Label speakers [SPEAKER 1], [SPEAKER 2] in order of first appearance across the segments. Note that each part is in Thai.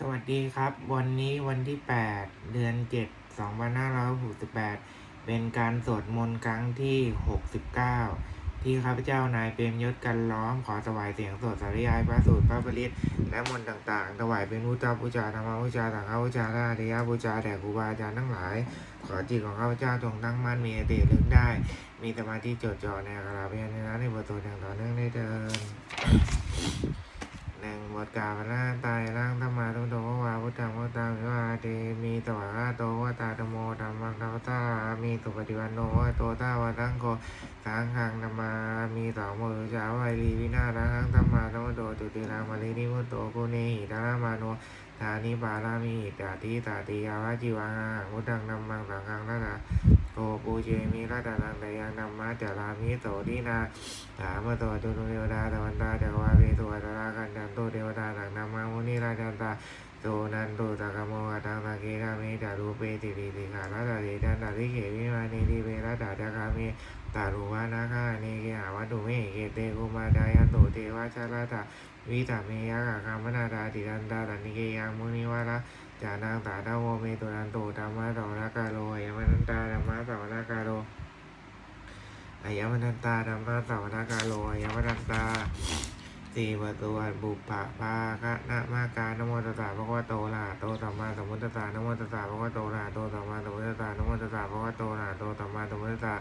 [SPEAKER 1] สวัสดีครับ วันนี้วันที่ 8 เดือน 7 2568 เป็นการสวดมนต์ครั้งที่ 69 ที่ข้าพเจ้านายเปรมยศกันล้อม ขอถวายเสียงสวดสาริยายพระสูตรพระปริตและมนต์ต่างๆ ถวายเป็นพุทธบูชาธรรมบูชาสังฆบูชาราธิยาบูชาแด่ครูบาอาจารย์ทั้งหลาย ขอจิตของข้าพเจ้าจงตั้งมั่นมีสติลึกได้ มีสมาธิจดจ่อในอักขระพยัญชนะในบทสวดอย่างต่อเนื่องได้เดิน นึ่งบทกาพระตายร่างธรรมาทุโตวาพุทธังพุทธังวิวาเตมีตวาโตวตาธรรมโมธรรมังธรรมตามีสุปฏิวันโนวโตตาวตังโกสังฆังธรรมามีสองมือจาวัยรีวินารังธรรมาธรรมโตจุติรังมาลีนิมุตโตกุเนหิตารามาโนทานิปารามีตาติตาติยาวะจิวังพุทธังธรรมังสังฆังนานา โตปูเจมีรัตนังแต่ยังนัมมะจารามิโตทินาถามตัวตุนุเทวดาตะวันตาจักรวาลีตัวตรากันจันโตเทวดาตังนัมามุนีราชันตา โตนันตุตะกโมกตังตะเกกามิจารูเปติปิติขาลาตาเดจันตาริเขวิมานิติเปรัตตาจักามิตารุวานาคาเนเกหาวัตุเมเกเตกุมาดายันตุเทวาชาลาตาวิตาเมยะกะคามนาดาติรันตาตันิเกยังมุนิวาระจานังตาดาวเมตุนันตุธรรมะสวรากาโลยมนันตาธรรมะสวรากาโลอายมนันตาธรรมะสวนากาโลอายมนันตา สี่ประตูบุปผาภาคะนะมาการนโมตัสสะภะคะวะโตอะระหะโตสัมมาสัมพุทธัสสะนโมตัสสะภะคะวะโตอะระหะโตสัมมาสัมพุทธัสสะนโมตัสสะภะคะวะโตอะระหะโตสัมมาสัมพุทธัสสะ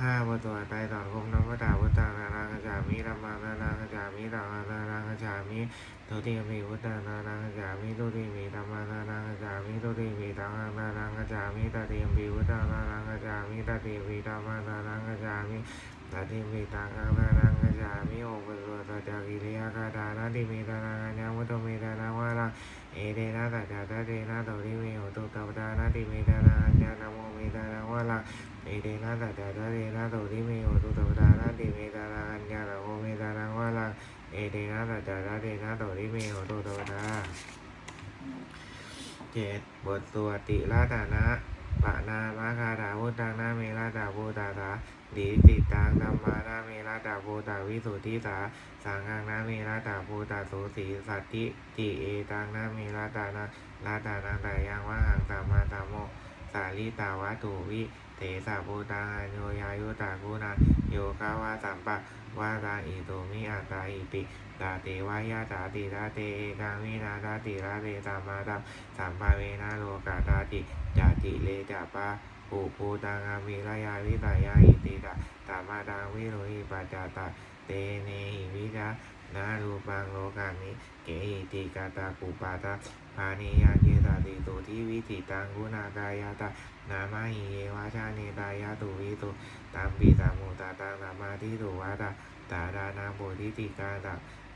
[SPEAKER 1] ห้าประตูไตรสอนคมน้ำพระดาพุทธังนารังกัจามิธรรมังนารังกัจามิสังฆังนารังกัจามิทุติมปิพุทธังนารังกัจามิทุติมปิธรรมังนารังกัจามิทุติมปิสังฆังนารังกัจามิตติยมปิพุทธังนารังกัจจา มิตติยมปิธรรมังนารังกจามินาทิมิตังอังนานังกจามิโอปสุตตะกิริยาคาตานาทิมิตานังอัญญมุตโตมิตานังวารังเอเดนะตัจจตะเดนะโตริมิโอตุตปตานาทิมิตานังอัญญนโมมิตานังวารังเอเดนะตัจจตะเดนะโตริมิโอตุตปตานาทิมิตานังอัญญนโมมิตานังวารังเอเดนะตัจจตะเดนะโตริมิโอตุตปตาเจ็ดบทสวดติราตานะ ปะนามาคาถาพุทธังนาเมราตาภูตาถาดีติตังธรรมานาเมระตาภูตาวิสุทธิสาสังฆังนาเมระตาภูตาโสสีสัตติติเอตังนาเมระตานาลาตานาตายังวะหังสัมมาสัมโมสาลิตาวัตุวิเตสาภูตาหันโยยายุตากุณาโยกาวาสัมปะ วาตาอิโตมิอัตตาอิปิตาเตวายาตาติตาเตกามินาตาติระเตสัมมาตัมสัมภาเวนะโลกาตาติจาติเลจาปาปูปูตังอามิรายาวิตายาอิติตาตามาดังวิโรหิปัจจตาเตเนหิวิจานารูปังโลกามิเกหิติกาตาปุปาตา พานิยาเจตาติตุทิวิติตังกุณากายาตานามาหิเยวาชาเนตายาตุวิตุตัมปิตามุตาตังนามาทิตุวาตาตาดานาโพธิติกาตา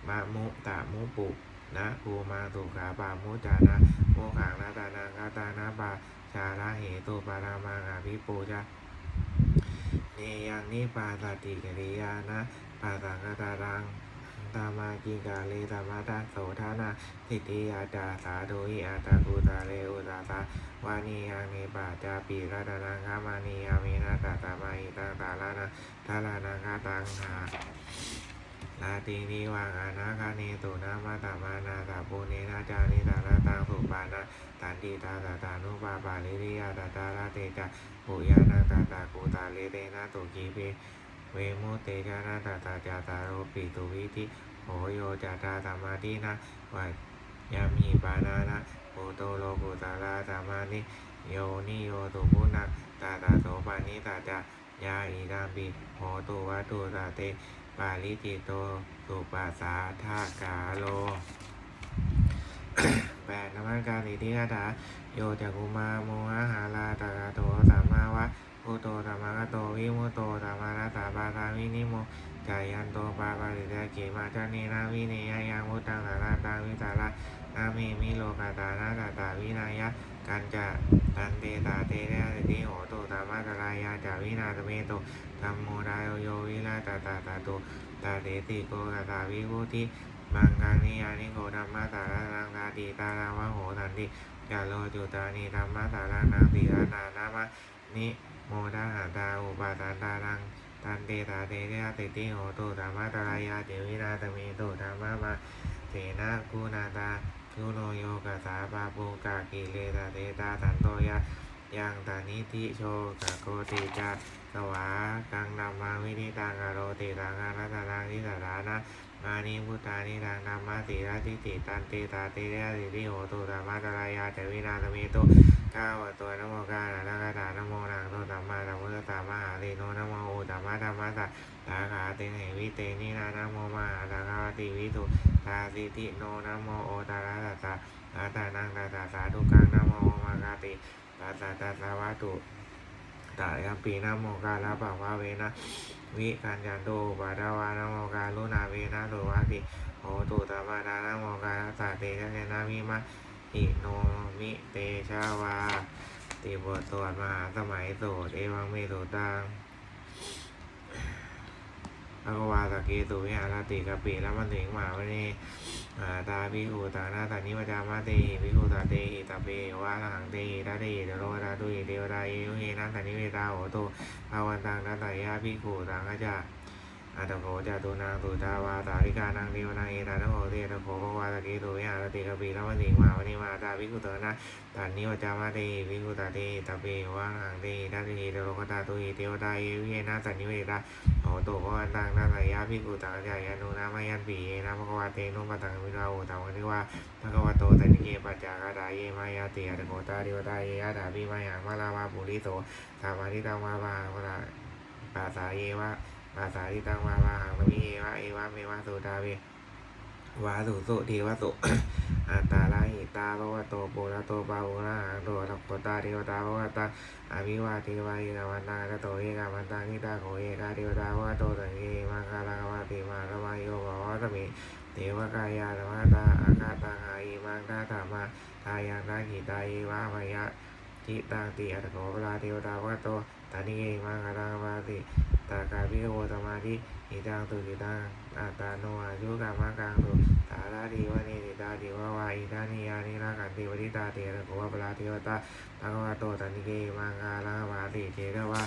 [SPEAKER 1] มะมุตามุปุนะภูมาตุขาปามุจานะโมขังนาตานังคาตานาปาชาลาเหตุปารามังอภิปูจาเนยังนิปาสติกริยานะปาสังกตารัง ตามากิกาเลตามาตาโสธานาทิฏฐิยาจาสาโดหิอาตากุตาเลอุตาสาวานียังเนปาจาปีรัตนังคามานียามินาตาตามาอิตังตาลานาทาลานังคาตังหาลาตินิวังอานาคาเนตุนามาตามานาตาปูเนนาจานิตานาตังสุปานาตันติตาตาตานุปาปาลิริยาตาตาลาเตจาปุยานาตาตากูตาเลเตนะตุกีเป เวมุเตจานาตาตาจาตาโรปิตุวิธิโหโยจาตาสมาธินะวัยามีปานานะโอโตโลกุตาลาสมานิโยนิโยตุพุนะตาตาโสปานิตาจายาอิดามิโหตุวัตุตาเตปาลิจิโตสุปัสสาทากาโลแปดนมัสการอิทิคาถาโยจักุมาโมหะหาลาตากาโตสัมมาวะ พุโตสัมมากโตวิมุตโตสัมมานาตาปาตาวินิโมจายันโตปาปาริตาเกมาจานีนาวิเนยยังมุตังสาราตังวิสาระนามิมิโลกาตานาตาตาวินายะกันจะตันเตตาเตเรติโหตุสัมมาตรายาจาวินาตเมโตธัมโมดายโยวินาตาตาตาโตตาเดติโกกตาวิวุติมังกังนิยานิโกธรรมะสารานังตาติตาลาวะโหตันติยาโลจุตานิธรรมะสารานังติรานานามะนิ โมดาหาตาอุปาทานตานังตันเตตาเตเรติติโหตุธรรมะตรายาเจวินาตเมโตธรรมะมาเสนากูนาตาทุโนโยกัสาปาปูกากิเลตาเตตาสันโตยะยังตานิธิโชกะโกติจาสวากังนามาวินิตังกโรติตังอารัตตังนิสสานะ มานิพุตานิตังนามาติราติติตันเตตาเตเรติติโหตุธรรมะตรายาเจวินาสเมตุก้าวตัวนโมกาลาลกตานโมนังโตตัมมาตัมมุตตามหาลิโนนโมอุตตมะธรรมะสะสาขาเตเหวิเตนินานโมมาตากาติวิทุตาสิติโนนโมโอตาระตัสสะอาตานังตัสสะสาธุกังนโมมากาติตัสสตัสสะวะตุตายมปีนโมกาลาปะวะเวนะ วิกัญจันโตปะดาวานโมกาลุนาเวนะโตวาติโหตุตมะดานโมกาลสาเตชะเนนามิมะอิโนมิเตชาวา ติบทสวดมหาสมัยโสดเอวังเมโสตังอะกวาสกีตุวิหารติกะปิแล้วมันถึงหมาวันนี้ อาตาภิกขุตานาตานิวจามาเตหิภิกขุตาเตหิตาเปวะระหังเตหิตาเตหิตโรตาตุหิเทวดาเยยุเฮนัสานิเวตาโหตุภาวันตังนาตายาภิกุตังกัจจา อัตโกจาตุนางตุตาวาสาริกานังเทวนาเอตานะโหเตตโกภะวาสกเกสุวิหารติกะปิแล้วมันถึงหมาวันนี้มาตาภิกขุตนาตันนิวจามาเตวิกุตาเตตะเปวังหังเตทัตติเตโลกตาตุหิเทวดาเยวิเยนะสันนิเวตาโหตุภวันตังนาสายาภิกุตังจายานุนามายันปีเยนะภควาเตนุปตังวิราโอตังวันทิวาภควาโตตันิเกปัจจากาตาเยมายาติอัตโกตาเทวดาเยอาตาภิมายังมาลาวาปุริโสสามาทิตังวาบาภราปาสาเยวะ ปาสาทิตังวาบาหังตมิเยวะเอวะเมวะสุตาเววาสุสุเทวสุอัตตาลาหิตาภวะโตปุระโตปาวุระหังโตทัพโตตาเทวตาภวตาอภิวาเทวาเอกวันตาตโตเอกวันตานิตาโขเอกาเทวตาภวะโตตังเกมังคาลังวาติมาละวาโยภวะตมิเทวกายาธรรมตาอากาตังหาอิมังตาธรรมาทายังตาหิตาเยวะมยะจิตังติอัตโขปลาเทวตาภวะโต ตานิเอมังคาลังวาติตากาพิโอตมาธิอิตังตุติตังอัตตาโนอายุกามังกังตุตาราดีวะเนติตาดีวะวาอิตานิยานิรากันติวติตาเตระโกวะปลาเทวตาภะคะวะโตตันิเกมังคาลังวาติเจระวะ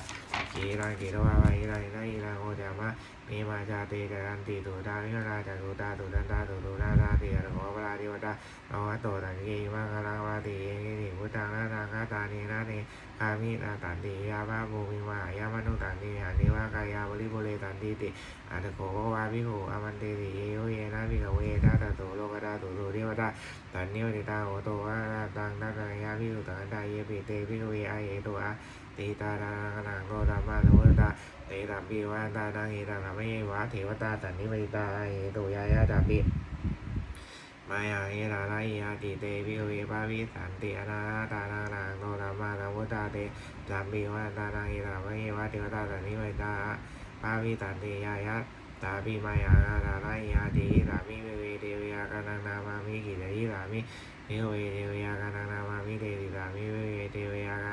[SPEAKER 1] กีรังกีรวะวะอิรังนะอิรังโอจามะเมมาจาเตจารันติตุตานิราจัตุตาตุตันตาตุตุนาตาเตระโกวะปลาเทวตาภะคะวะโตตันเกมังคลังวาติเอเกติพุทธังนาทังคาตาเนนะเนคามินาตันติยาภาภูมิวายามนุตันติหานิวากายาบริโภเลตันติติอัตโกภวาภิโกอามันเตติเยโยเยนะภิกเวทัตโตโลกตาตุตุเทวตาตันนิวติตาโหโตวะตังตัตยาภิกขุตังตาเยปิเตภิกขเวอาเยโตอะ ติตาตานังโตธรรมะโนตาเตตัมปิวะตานังเอตังธรรมเยวะเทวตาตันนิวิตาเยโตยายาตาปิมายาเอราไลยาติเตภิกขเวปาวิสันติอนาตานังนังโตธรรมะโนตาเตตัมปิวะตานังเอตังธรรมเยวะเทวตาตันนิวิตาปาวิตันเตยายะตาปิมายาตาไลยาติตามิเวเวเทวยากานังนามามิกิริตามิเทวเวเทวยากานังนามามิเตติตามิเวเวเทวยากานัน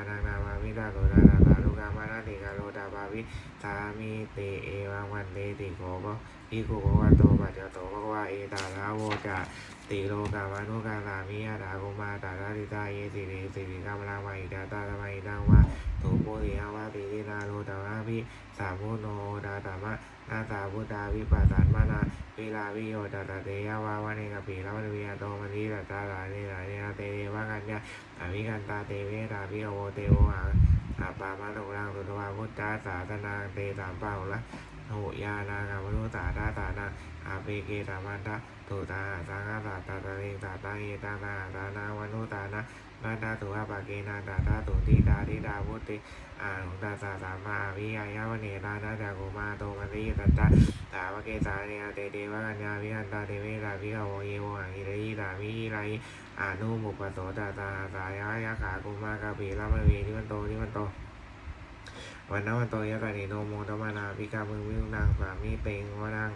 [SPEAKER 1] ตาโลดาตาตาลูกามานาติกาโลดาบาวิสามิเตเอวังวันเตติโกโกอิโกโกวะโตปัจจโตภะวะเอตาลาโวจะติโลกามานุกาลามิยาตาโกมาตาราติตาเยสิริสิริกามลามาอิตาตาตมาอิตังวะตุโปติอาวะติตินาโลตาวะพิสามุโนดาตามะนาตาพุทธาวิปัสสันมานาวิลาวิโยตตะเตยวาวาเนกปีละวันวิยโตมันทีตตาลาเนลาเนนาเตเดวะกัญญาอวิกันตาเตเวตาวิโอเตโวหังอาปามาตุรังสุตวาพุทธาสาธนาเตสามเป่าละโหยานากามนุสาตาตานาอาเปเกตามันตาตุตาสังฆาตาตาตเรตาตาเอตานาตานาวันุตานา นาตาตุอาปาเกนาตาตาตุติตาติดาพุติอาหุตาสาสามาวิยายาวเนตานาจากุมาโตมันติตัตตะตาวเกสาเนเตเดวะกัญญาวิหันตาเทเวตาวิขโวเยวหังอิริตามิไรอานุมุปโสตาตาสายายาขากุมากาปีละมะเวทิมันโตทิมันโตวันนวันโตยะกานิโนโมตมานาปิกามึงวิวนางสามีเตงวะนัง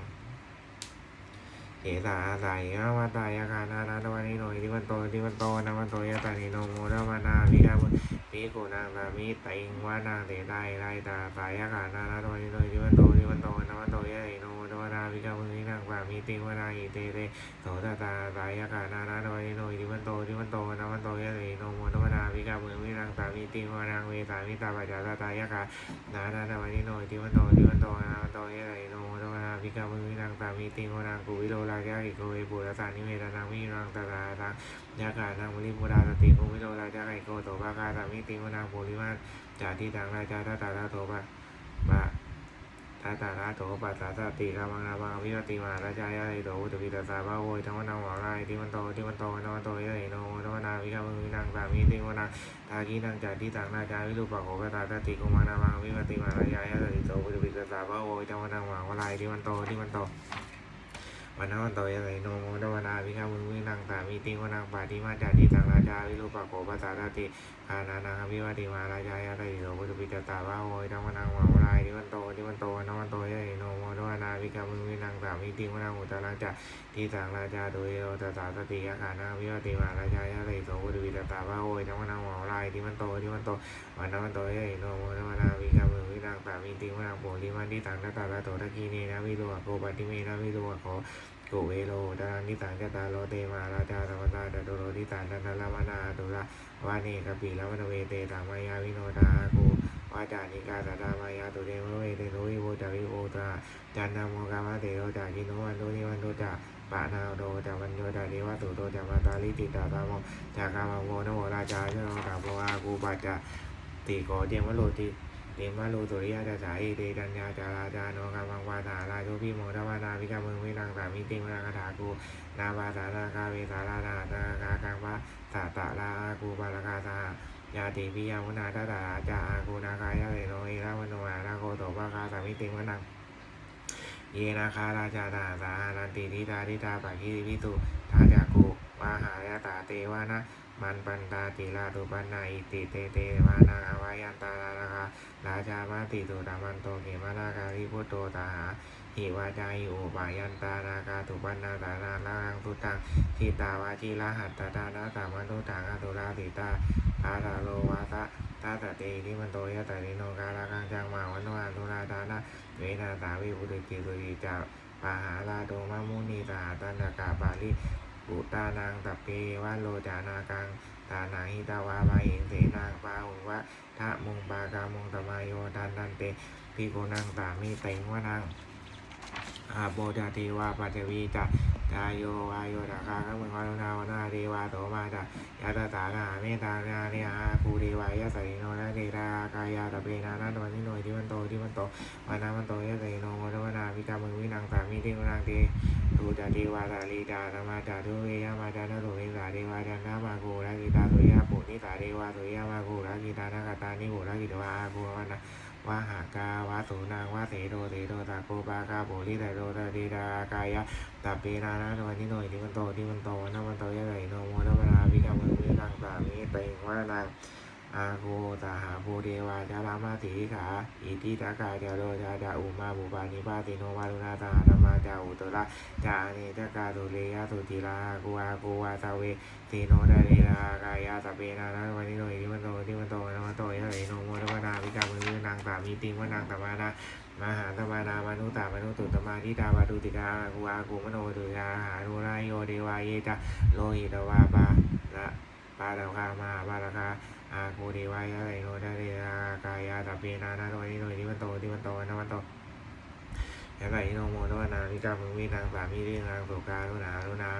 [SPEAKER 1] เอสาสายมาวาตายาคานานาตวันนิโนทิวันโตทิวันโตนาวันโตยะกานิโนโมระมานาวิกามึงมีกูนางสามิติงวานางเตไดไรตาสายาคานานาโดยโดยที่วันโตที่วันโตนาวันโตยะไอโนโด นาวิกามุนีนางสามีติงว่านางอีเตเตโสตตาสายอากานานาโดยโดยที่วันโตที่วันโตนะวันโตยะไอโนโมโดนาวิกามือวินังสามิติโมนังเวสามิตาปัจจาตายะกานานาตวันนิโนทิวันโตทิวันโตนาวันโตยะไหโนโมตวนาพิกามือวินังสามิติโมนังกุวิโรราชาอิโกเวปุระสานิเวทนังวิรังตตาตังยะกานังมุลิมุราสติกุวิโรราชาอิโกโตภากาสามิติโมนังปุริมาจาทิตังราชาตตาตาโตปะปะาตาลาโตปัสสะสติกามังนาบังวิรติมาราชายาติโตอุตปิตาสาบาโวยธรรมนังหวังไรที่มันโตที่มันโตนวันโตยะเอโนธรรมนาวิกามึงวินังสามีติวนังทากีนังจัดทิตังนาจาวิรูปะโขกตาสติกุมังนาบังวิรติมาราชายาติโตอุตปิตาสาบาโวยธรรมนังหวังไรที่มันโตที่มันโต วันนั้นวันโตยะไหโนโมธรรมนาวิกามึงวินังสามีติวนังปาติมาจัดทิตังราชาวิรูปะโขปัสสะติอานานาวิวติมาราชายาติโสพุทธปิตตาวาโอยธรรมนังวังวรายทิวันโตทิวันโตนวันโตยะโนโมทวนาวิกามุวินังสามิติวนังอุตรังจะทีสังราชาโดยโรตตาสติยาขานาวิวติมาราชายาติโสพุทธปิตตาวาโอยธรรมนังวังวรายทิวันโตทิวันโตวันนวันโตยะโนโมทวนาวิกามุวินังสามิติวนังโพธิมันทิตังตตาตโตตะกีเนนะวิโรโกปฏิเมนะวิโรโก กุเวโรดานิตังจตาโลเตมาราชาธรรมตาตโตโรทิตังนันทลามานาตุลาวาเนกปิละวันเวเตตามายาวิโนทาโกวาจานิกาตตามายาตุเตมเวเตโนวิโวจาวิโอตาจันนามโมกามะเตโรจากิโนวันโตนิวันโตจาปะนาโดจาวันโยจาเดวะตุโตจามาตาลิติตาตามโมจากามาโมนโมราชาเจโนตาโพอากูปัจจติโกเจมะโลติ ตมะโลตุริยาจาสาอิเตจัญญาจาราจาโนกามังวาตาราโชพิโมทวานาวิกามึงวินังสามิติมนาคาถากูนาบาสานาคาเวสารานาตากาคังวะตาตะลาอากูบาลกาตายาติปิยามุนาตาตาจาอากูนากายะเลโนเอรามโนอานาโกโตปะคาสามิติงวนังเยนาคาราชาตาสาหานันติทิตาทิตาปะคิริพิตุทาจากุวาหายาตาเตวานะ มันปันตาติลาตุปันนาอิติเตเตมานาอวายันตาลาคาราชามาติตุตามันโตเกมานาการิพุโตตาหาหิวาจาหิอุปายันตานาคาตุปันนาตานาลังตุตังทิตาวาจิละหัตตาตานาสามันตุตังอตุลาติตาอาตาโลวาตะตาตะเตทิมันโตยะตะริโนกาลากังจังมาวันโนอันตุลาตานะเวนาตาวิปุติกิตุติจาปาหาลาโตมะมุนีตาตันตกาปาลิ ปุตานังตับเปวะโลจานากังตานางหิตาวาบาหิงเสนางปาหุวะทะมุงปากามุงตมายโยทันนันเตพิโกนังตามิเตงวะนัง อาโบจาเทวาปัจจวีจาจาโยวายโยตาคาขมึงวารุณาวนาเทวาโตมาจายาตาตานาเมตตานาเนอาภูเทวายะใสโนนะเดรากายาตะเปนานาตวันนิโนทิมันโตทิมันโตวันามันโตยะใสโนโมทวนาวิกามึงวินังสามิเทวนังเตทูจาเทวาตาลีจาธรรมาจาทุเวยามาจานะโรเวสาเทวาจันนามาโกรากิตาสุยาป นิสาเทวาสุยามาโกรากิตานาคตานิโกรากิตวาอาโกวันะวาหากาวาสุนางวาเสโดเสโดตาโกปากาโบลิไตโดตาดีดากายะตัปเปนานะตวันนี้หนุ่ยที่มันโตที่มันโตนะมันโตยะไหลโนโมนะวนาวิกามึงวินังสามีเตงว่านาง อาโกตาหาภูเดวาจารามาสีขา อิทิตากาเจโรจาจาอุมาบุปานิปาติโนวารุณาตาธรรมาจาอุตระจาเนจกาตุเลยยะสุติลากูอากูวาสาเวสีโนดาเรรากายาตเปนานะวันนี้โนยที่มันโตที่มันโตนะมันโตยะไหลโนโมทวนาวิกามือนางสามีติงว่านางตมานะมหาตมานามานุตามนุตุตมาทิตาวาตุติกากูอากูมโนตุยาหานุรายโยเดวาเยจาโลหิตวาปาละปาดาวคามาปาดาคา อากูเดวายะไหลโนดาเรรากายาตะเปนานะวันนี้โนที่มันโตที่มันโตนะมันโตยะไหลโนโมทวนาวิกามือวินางสามีติงนางสุกาลุนาลุนา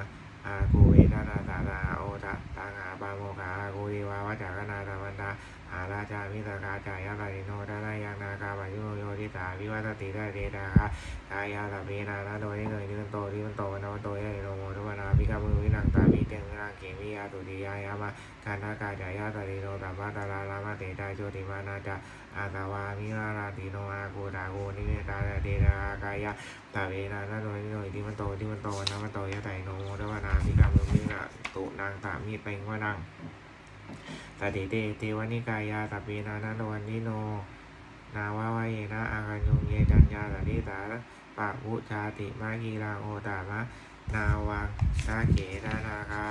[SPEAKER 1] อากูเวทนาตาตาโอทะตังหาปาโมกาอากูดีวาวจจากนาตาวันตาหาราชามิตรกาจายาปริโนทนายังนาคาปายุโยทิตาวิวัตติได้เดตาคากายาตเปนานาโดยนี่เลยที่มันโตที่มันโตนะมันโตยะโนโมทุวนาพิกามือวินังตาวิเตงวินังเกมิยาตุติยายามากานากาจายาตริโนตัมมาตาลาลามาเตตาโชติมานาจาอาตาวามิราราติโนอากูตากูนิเมตาเดตากายาตาเวนานาโดยโดยที่มันโตที่มันโตนะมันโตยะไตโนโมทวนาพิกามุมินะตุนางตามีเต็งว่านังตาเดเตเทวนิกายาตาเปนานาโนนิโนนาวาวายนะอากัญยุงเยจัญญาตานิตาปะวุชาติมากีรังโอตามะนาวังตาเกนานาคา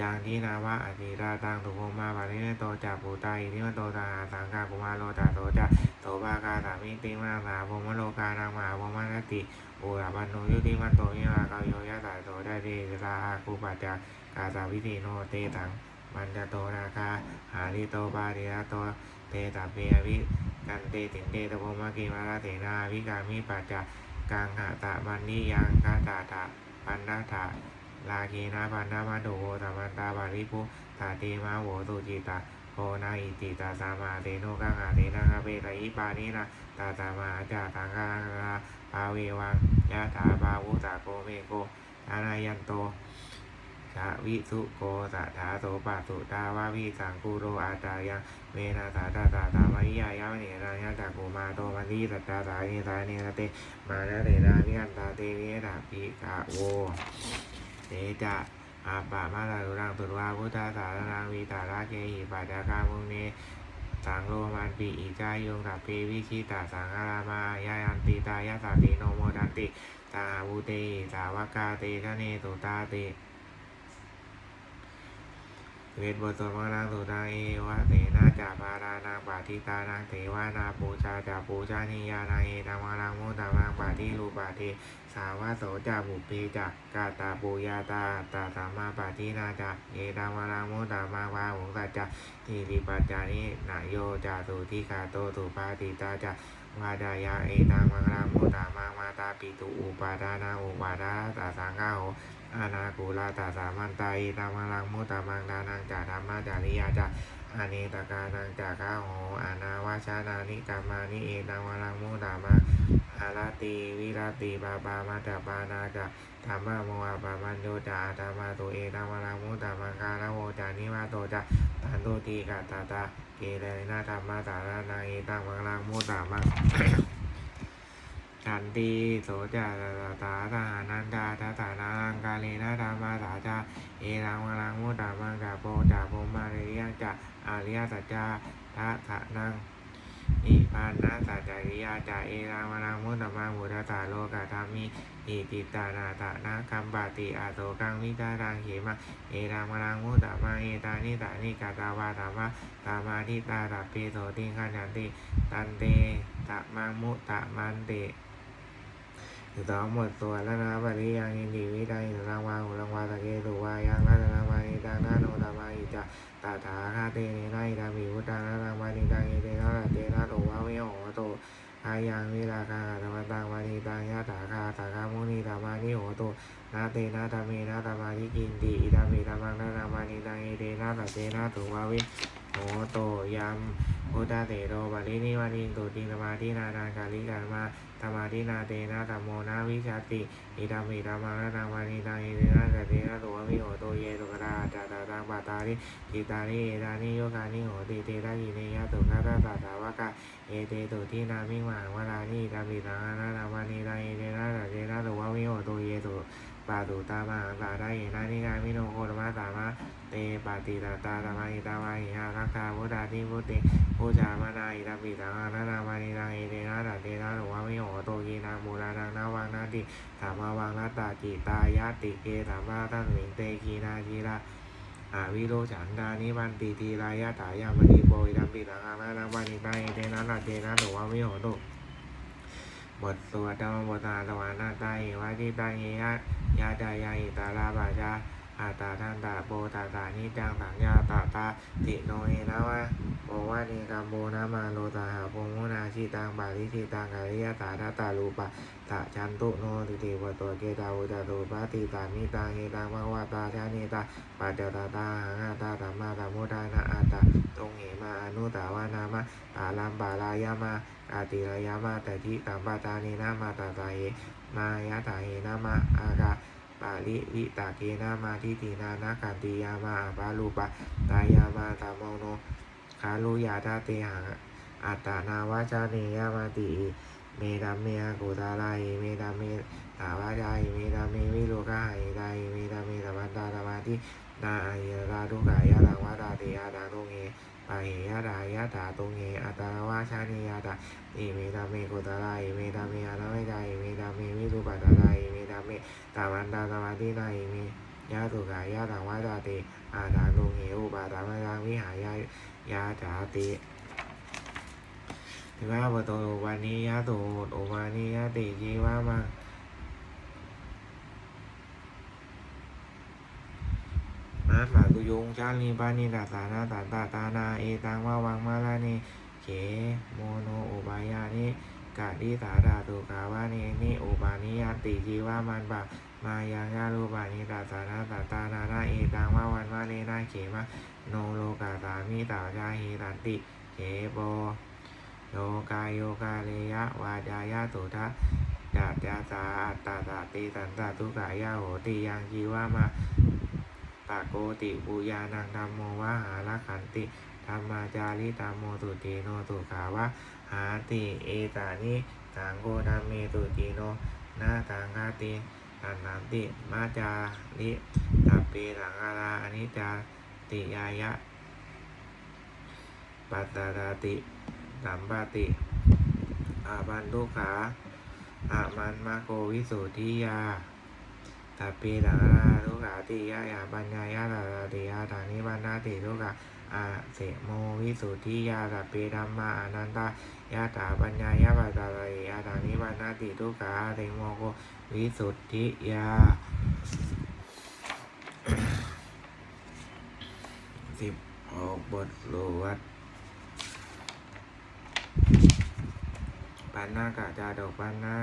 [SPEAKER 1] จางที่นาวะอธิราตังตุโภมาปาริเนโตจาปูตาอินิมโตตาหาสังกากุมาโลตาโตจาโตปากาสามิติมาสาภมโลกานังมหาภมนติอุราปันโนยุติมันโตยิราคาโยยะตาโตได้เดราอาคูปัจจากาสาวิติโนเตตังปัญจะโตนาคาหาริโตปาริยโตเตตะเปียวิกันเตตินเตตโพมะกิมาราเถนาวิกามิปัจจกังหะตะมันนิยังคาตาตะปันนาตะ ลาคีนาปันนามันโดโวตะมันตาบาริพุตาเตมาโวตุจิตาโพนาอิติตาสามาเตโนกังหะเตนะคาเปตะอิปานินะตาตามาจาตังกังลาปาเววังยะถาปาวุตาโกเมโกอานายันโตชะวิสุโกสัทธาโสปะสุตาวาวิสังกุโรอาจายังเวนาสาตาตาตามาริยายาเนรายะจักกุมาโตมันทีสัจจาสายเนสายเนรเตมานะเตราวิกันตาเตวิดาปิกะโว เนจะอาปามาตาลุรังตุวาพุทธาสารนังวีตาราเกหิปัจจกามุเนสังโรมันปีอิจายงตัปเปวิชิตาสังฆารามายายันติตายาสาติโนโมดันติตาวุเตสาวกาเตชะเนตุตาเต เวทบทสวดนางสุตังเอวะเตนะจาปารานังปาทิตานังเทวานาปูชาจาปูชานิยานังเอตังวารังมุตตะมังปาทิรูปาเทสาวะโสจาบุพเพจักกาตาปูยาตาตาสัมมาปาทินาจักเอตังวารังมุตตะมังวาหุงสัจจะทิริปัจจานินายโยจาตุทิคาโตตุปาติตาจะวาดายะเอตัมังรังมุตตะมังมาตาปิตุอุปาทานาอุปาทาตาสังฆาโห อานากูลาตาสามันตายตามังลังมุตตามังดานังจาธรรมะจาริยาจาอาเนตกานังจาก้าโหอานาวาชานานิกามานิเอตังมังลังมุตตามังอาราติวิราติปาปามาตาปานาจาธรรมะโมอาปามันโยจาธรรมะตุเอตังมังลังมุตตามังกาลโวจานิมาโตจาตันตุติกาตาตาเกเรนะธรรมะสารนาเอตังมังลังมุตตามัง ฉันตีโสจาตาตาตานันดาตาตานังกาเลนะธรรมาสาจาเอรังวรังมุตตามังกาโปจาโพมาเรียังจะอาริยสัจจาทะทะนังอิปันนะสัจจาริยาจาเอรังวรังมุตตามังบุตตาโลกาธรรมิอิติตานาตะนะคัมปาติอาโตกังวิจารังเขมะเอรังวรังมุตตามังเอตานิตานิกาตาวาธรรมะตามาทิตาตาเปโสติขันยันติตันเตตะมังมุตตะมันเต สิบสองหมดส่วนแล้วนะปริยังอินดีวิไดสุรังวาหุรังวาตะเกตุวายังรัตนังวานิตังนาโนตามาอิจะตาถาคาเตนนะอิดามิวุตังนาตังวานิตังเอเตนะเตนะโตวะวิโหโตอายังวิราคาธรรมตังวานิตังยะถาคาตาคามุนีธรรมานิโหโตนาเตนะธรรเมนะธรรมานิกินติอิดามิธรรมังนาตังวานิตังเอเตนะระเตนะโตวะวิโหโตยัม พุทธเตโตปรินิวานิตุติสมาธินาทานกาลิกามาธรรมาทินาเตนะธรรมโมนาวิชาติอิธรรมิธรรมังนะธรรมานิตังอิเตนะเตนะตัวมิโหโตเยตุกราจาตาตังปาตาริจิตานิเอตานิโยกานิโหติเตระกิเนยตุคาตาตาสาวกะเอเตตุทินามิมังวรานิธรรมิตังนะธรรมานิตังอิเตนะเตนะตัวมิโหโตเยตุ ปาตุตามังตาได้เอนานิกามิโนโคตมะตามะเตปาติตาตาธรรมานิตาวาหิหารักขาพุทธาทิพุทติผู้จามานาอิธรรมิตังนะธรรมานิตังเอเตนะกเตนะตัวมิโหโตเยนามูลานังนาวังนาติถามมาวังนัตาจิตายาติเกถามมาตั้งหลิงเตกีนาจีราอาวิโรฉันดานิวันติทีรายาถายามณีโปยดัมปิตังอานานังวานิตาเอเตนะนาเตนะตัววิโหตุ บทสวดธรรมบทสาสวานาตาเอวะจิตังเอยะยาจายาอิตาลาบาจา อาตาทันตาโปตาตานิจังสังยาตาตาติโนเอนะวะโอวานิกัมโบนามาโลตาหาโพมุนาชิตังบาลิชิตังกาลิยาตาตาลูปะตะชันตุโนติติวตัวเกตาวุจตุปาติตามิตังเอตังภควตาชานิตาปัจจตาตาหังตาธรรมาธรรมุทานาอาตาตรงเหมาอนุตาวานามะอาลัมบาลายามาอาติรายามาแต่ทิตัมปาตานีนามาตาตาเยมายาตาเยนามาอากา ปาลิวิตาเกนามาทิตินานาคันติยามาบาลูปะตายามาตามโนคาลุยาตาเตหังอัตตานาวาจาเนยามาติเมดามเมอากุตาไลเมดามเมตาวาไดเมดามเมวิโลกาไอไดเมดามเมตวันตาตมาตินาอายราทุกายาลังวาดาเตยาดาตุเงปะเหยาดายาตาตุเงอัตตาวาชานิยาตาเอเมดามเมกุตาไลเมดามเมอาราไไดเมดามเมวิรูปัตาไลเมามเมตาวันตาตมาติไนเมยาตุกายาลังวาดาเตอาดาตุเงอุปาตามารังวิหายายาจาติถึงว่าปโตวานิยะโตโอวานิยะติจีวามังอนัสาตุยงชาลีปานิดาสานาตาตาตานาเอตังวาวังมาลานิเขโมโนอุบายานิ กาดิสาดาตุกาวานินิอุปานิยติจีวามันบะมายังาลูปานิดาสานาตาตานานาเอตังวาวันมาเลนาเขมะโนโลกาสามิตาจาหิตันติเขโปโยกายโยกาเลยะวาจายะสุทะจัตยาสาอัตตาสาติสันตทุกายาโหติยังจีวามาปะโกติปุยานังธรรมโมวะหาลขันติ ธรรมาจาริตามโมสุติโนสุขาวะหาติเอตานิสังโกธัมเมสุติโนนาตังคาติตันนันติมาจาริตัปเปสังฆาราอนิจจาติยายะปัตตาติสัมปติอาบันทุขาอามันมาโกวิสุทธิยาตัปปีตังราทุขาติยะยาปัญญายาตาตาติยาทานิบันนาติทุขา อาเสโมวิสุทธิยาตัปปีธรรมาอนันตายาตาปัญญายาปัตตาติยาทานิบันนาติทุกขาเตโมโกวิสุทธิยาสิบหกบทโลวัตปันนากะจาดกปันนา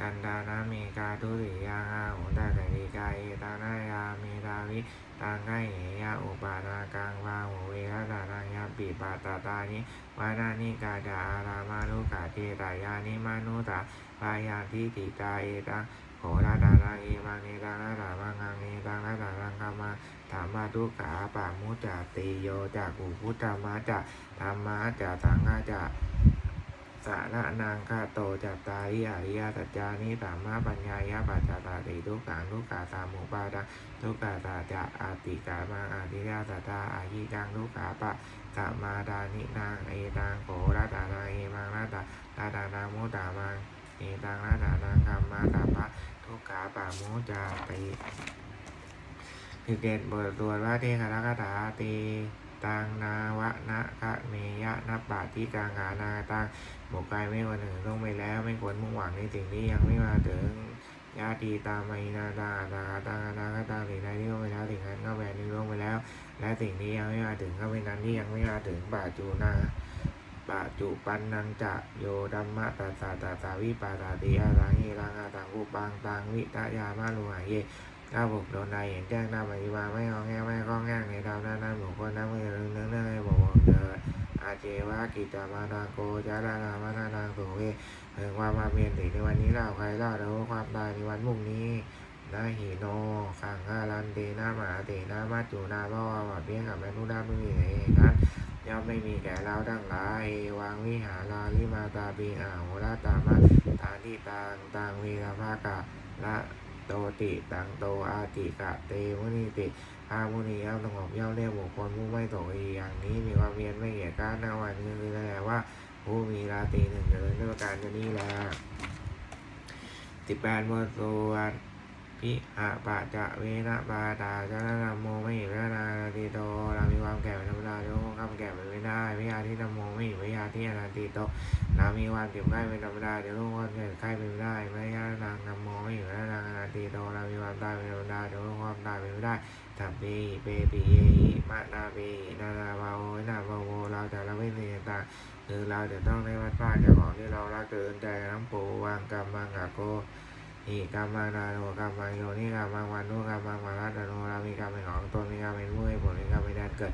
[SPEAKER 1] กันดานาเมกาทุริยาอาหุตาตริกาเอตานายาเมตาวิตังไกเหยาอุปานากังวาหุเวระตานังยาปิปาตาตานิวานานิกาดาอารามานุกาเจตายานิมานุตาปายาทิติตาเอตังโหราตานังเอมังเอตังนาตามังังเอตังนาตานังกัมมังธรรมาทุกขาปามุจติโยจากอุพุทธมาจะธรรมาจะสังฆาจะ สาระนางคาโตจัตตาริอริยสัจจานิสามมาปัญญายาปัจจตาติทุกขังทุกขาสามุปาดาทุกขาสาจะอาติกามังอาติยาสัจจาอาหิกังทุกขาปะสัมมาดานินางเอตังโขรัตานาเอมังรัตาตาตานามุตามังเอตังรัตานังคัมมาตาปะทุกขาปะมุจาติสิบเจ็ดบทสวดว่าเทคารักถาตี ตังนาวะนะคะเมยะนับปาทิกังานาตังบอกกายไม่วันหนึ่งต้องไปแล้วไม่ควรมุ่งหวังในสิ่งที่ยังไม่มาถึงญาติตามไมนาตาตาตาตาตาสิ่งใดที่ล่วงไปแล้วสิ่งนั้นก็แหวนนี้ล่วงไปแล้ว และสิ่งที่ยังไม่มาถึงก็เป็นนั้นที่ยังไม่มาถึงปาจูนาปาจุปันนังจะโยดัมมะตาตาตาตาวิปาตาติอาตังเฮรังอาตังอุปังตังวิตายามาลุหายเย ถ้าบุกโดนใดเห็นแจ้งตามปฏิบัติไม่เอาแง่ไม่ข้องแง่ในดาวนั้นนั้นบุคคลนั้นไม่รื่องเรื่องเรื่องให้บอกว่าเดินอาเจวะกิจามาทาโกจารานามานาทางสุเวถึงความมาเมียนติในวันนี้เล่าใครเล่าแล้วความตายในวันพรุ่งนี้นาหิโนขังอารันเตนาหมาเตนามาจูนาพ่อว่าเพียงกับแม่นุดาไม่มีเหตุนั้นย่อมไม่มีแก่เราทั้งหลายวางวิหาราลิมาตาปีอาโหราตามาทานที่ต่างต่างเวรภากะละ โตติตังโตอาติกะเตมุนิติอามุนีย่อมสงบย่อมเรียกบุคคลผู้ไม่ตกอีอย่างนี้มีความเพียรไม่เกียจกร้านหน้าวันนี้คือแสดงว่าผู้มีราตรีหนึ่งเจริญด้วยการชนี้แลสิบแปดบทสว พิหะปะจะเวนะปาตาจะนะนโมไม่เห็นพระนาติโตเรามีความแก่เป็นธรรมดาโยกคำแก่เป็นไม่ได้วิยาที่นโมไม่วิยาที่อนาติโตเรามีความเจ็บไข้เป็นธรรมดาเดี๋ยวลูกความเจ็บไข้เป็นไม่ได้ไม่ยานางนโมไม่เห็นพระนานาติโตเรามีความตายเป็นธรรมดาเดี๋ยวลูกความตายเป็นไม่ได้สัพเพเปปิเยมะนาเปนานาบาโวนาบาโวเราจะละเว้นสิ่งต่าคือเราจะต้องได้วัดป้าเจ้าของที่เรารักเกินใจน้ำปูวางกรรมังกะโก หิกรรมังนาโนกรรมังโยนิกรรมังวันนุกรรมังมารัตโนเรามีกรรมเป็นของตนมีกรรมเป็นผู้ให้ผลมีกรรมเป็นแดนเกิด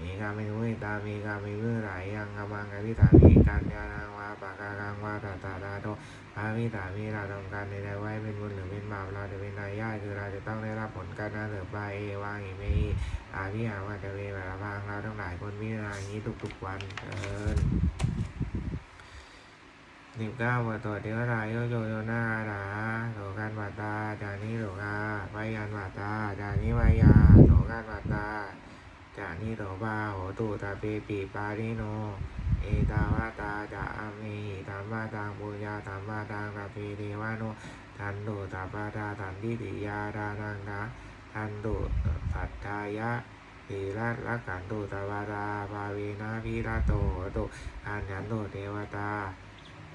[SPEAKER 1] มีกรรมเป็นผู้ให้ตามีกรรมเป็นเมื่อไหลยังกรรมังกริฐามีการยานังวาปากากังวาตาตาตาโตพระมิตามีราทำการใดๆไว้เป็นบุญหรือเป็นบาปเราจะเป็นนายย่าคือเราจะต้องได้รับผลการนั้นหรือไปเอวางอีเมอีอาวิหาว่าจะเวเวลาพังเราทั้งหลายคนพิจารณาอย่างนี้ทุกๆวันเอิน สิบเก้าบทตัวเทวราโยโยโยนาดาโสกันบาตาจานิโสกาไปยันบาตาจานิวายาโสกันบาตาจานิโสบาโหตุตาเปปิปาริโน เอตาวาตาจะอามีธรรมะตังปุญญาธรรมะตังกัปปิเทวานุทันตุสัพพะทาทันทิติยาดานังนะทันตุสัทธายะปีรัตละกันตุสัพพะทาภาเวนะพิรัตโตโตุอันยันตุเทวตา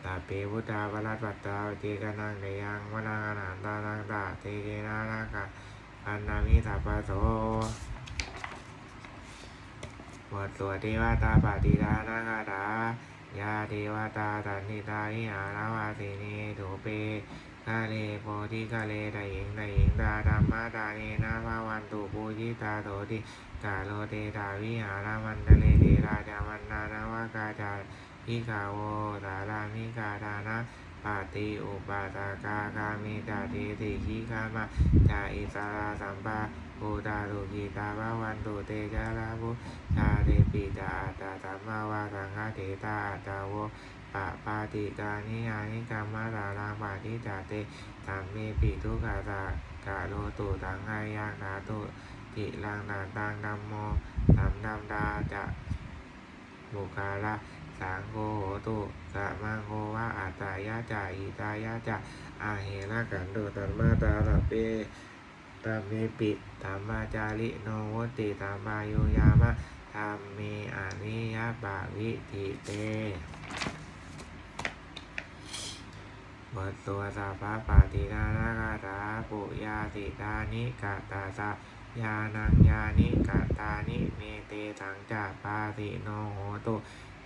[SPEAKER 1] ตาเปพุทธาวรัตปัตตาเจกนังเดยังวนังนันตานังตาเทเกนานังกะอันนามิสัพพะโสบทสวดเทวตาปฏิดานาคาถายาเทวตาสันติตาวิหารวาสินีโถเปกาเลโพธิกาเลไดหิงไดหิงดาธรรมะตาเนนะภาวันตุปูจิตาโตติกาโลเตตาวิหารมันตะเลเทราจามันนานาวากาจา พิกาโวสารามิกาดานะปาติอุปาตากากามิตาเทติขีคามาจาอิสาราสัมปาปูตาลุกีตาภาวันตุเตจาราภุชาเดปิตาอัตาสัมมาวาสังฆเถตาตาโวปะปาติกานิยานิกรรมะตาลังปาทิจาเตสัมเมปิทุกาตากะโลตุตังไงยังนาตุติลังนาตังดัมโมสัมดัมดาจะบุคาละ สังโฆโหตุสะมังโฆวะอัตตายะจาอิตายะจะอาเหระกันตุตัมมาตาลเปตามเมปิตามมาจาริโนวติตามมาโยยามะธรรมเมอานิยบาวิทิเตบทสวสัพพะปาตินานาคาถาปุยาสิตานิกาตาสะยานังยานิกาตานิเมเตสังจาปาติโนโหตุ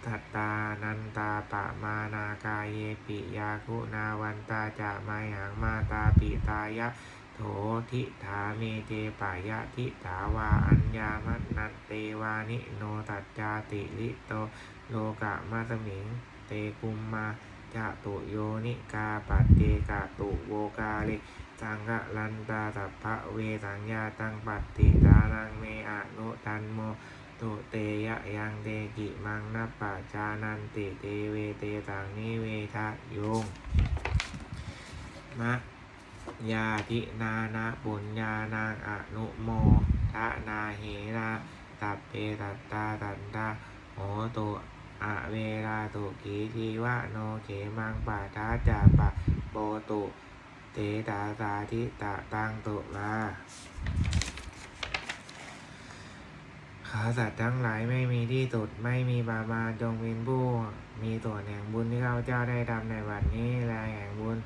[SPEAKER 1] ทัตตานันตาปะมานากายเยปิยาคุนาวันตาจะไมหังมาตาปิตายะ โถทิถาเมเตปายะทิถาวาอัญญามัตนเตวานิโนตัจจาติลิโตโลกะมาสมิง เตกุมมาจะตุโยนิกาปัตเตกะตุโวกาลิสังกะลันตาสัพพะเวสัญญาตังปัตติดานังเมอะนุตันโม ตุเตยะยังเตกิมังนัปปะจานันติเตเวเตสังนิเวทะโยงมะยาตินานาปุญญานางอนุโมทะนาเหราตัปเปตัตตาตันตาโหตุอะเวราตุกีทีวะโนเขมังปาทาจาปะโปตุเตตาสาธิตะตังตุลา ขาสัตว์ทั้งหลายไม่มีที่สุดไม่มีบามาจงเป็นผู้มีส่วนแห่งบุญที่ข้าพเจ้าได้ทำในวันนี้และแห่งบุญ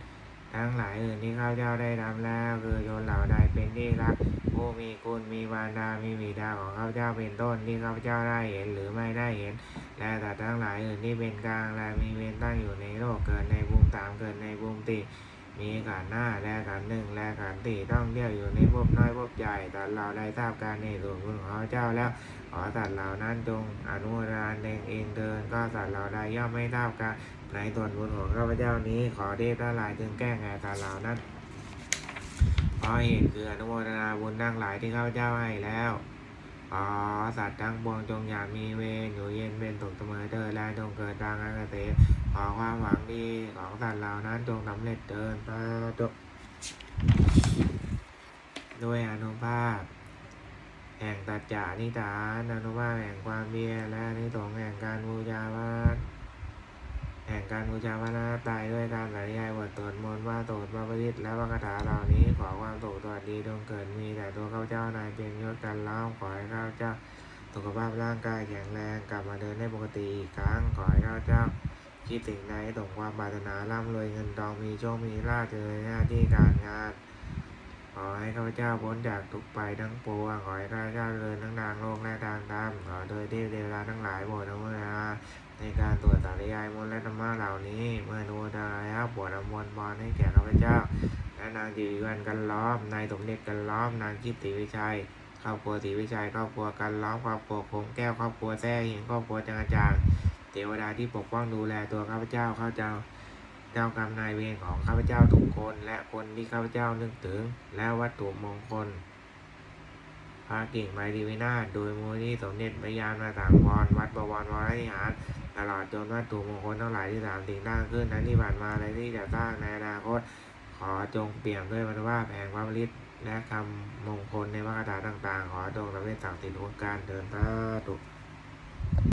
[SPEAKER 1] ทั้งหลายอื่นที่ข้าพเจ้าได้ทำแล้วคือโยนเหล่าใดเป็นที่รักผู้มีคุณมีวารดามีบิดาของข้าพเจ้าเป็นต้นที่ข้าพเจ้าได้เห็นหรือไม่ได้เห็น และแต่ทั้งหลายอื่นที่เป็นกลางและมีเวรตั้งอยู่ในโลกเกิดในภูมิสามเกิดในภูมิติ มีขันหน้าและขันหนึ่งและขันธ์สี่ต้องเที่ยวอยู่ในภพน้อยภพใหญ่แต่เราได้ทราบการในส่วนบุญของข้าพเจ้าแล้วขอสัตว์เหล่านั้นจงอนุโมทนเองเองเดิน ก็สัตว์เหล่าใดย่อมไม่ทราบการในส่วนบุญของข้าพเจ้านี้ ขอเทพทั้งหลายจึงแก้แก่สัตว์เหล่านั้นเพราะเหตุคืออนุโมทนาบุญทั้งหลายที่ข้าพเจ้าให้แล้ว ขอสัตว์ทั้งปวงจงอย่ามีเวรอยู่เย็นเป็นสุขเสมอเถิดและจงเกิดทางอันเกษมขอความหวังดีของสัตว์เหล่านั้นจงสำเร็จเดินไปด้วยอนุภาพ แห่งตัจจานิฐานอนุภาพแห่งความเบียและนิสงแห่งการบูชาพระ แห่งการบูชาพระนาตายด้วยการสาธยายบทตรวจมนต์ว่าโตดพระปริตและพระคาถาเหล่านี้ขอความสุขสวัสดีดงเกิดมีแต่ตัวข้าเจ้านายเป็นยศกันล้อมขอให้ข้าเจ้าสุขภาพร่างกายแข็งแรงกลับมาเดินได้ปกติอีกครั้งขอให้ข้าเจ้าคิดถึงใดสมความปรารถนาร่ำรวยเงินทองมีโชคมีลาภเจริญหน้าที่การงาน ขอให้ข้าพเจ้าพ้นจากทุกภัยทั้งปวงขอให้ข้าพเจ้าเจริญทั้งทางโลกและทางธรรมขอโดยเทพเทวดาทั้งหลายโปรดอนุโมทนาในการตรวจสาธยายมนและธรรมะเหล่านี้ เมื่อนุโมทนาแล้วโปรดอนุโมทนาให้แก่ข้าพเจ้าและนางจิวิวันกันล้อมนายสมเด็จกันล้อมนางคิดติวิชัยครอบครัวศรีวิชัยครอบครัวกันล้อมครอบครัวคงแก้วครอบครัวแท้หินครอบครัวจางจางเทวดาที่ปกป้องดูแลตัวข้าพเจ้าข้าพเจ้า จ้ากรรมนายเวรของข้าพเจ้าทุกคนและคนที่ข้าพเจ้านึกถึง และวัตถุมงคลพระกิ่งไม้ดีวินาศโดยมูลที่สมเด็จพระยาณสังวรวัดบวรวรวิหารตลอดจนวัตถุมงคลทั้งหลายที่สามสิ่งตั้งขึ้นนั้นที่ผ่านมาและที่จะสร้างในอนาคต ขอจงเปี่ยมด้วยมรว่าแผงพระฤทธิ์และคำมงคลในพระคาถาต่างๆ ขอจงสำเร็จสั่งสิทธิการเดินตาตุ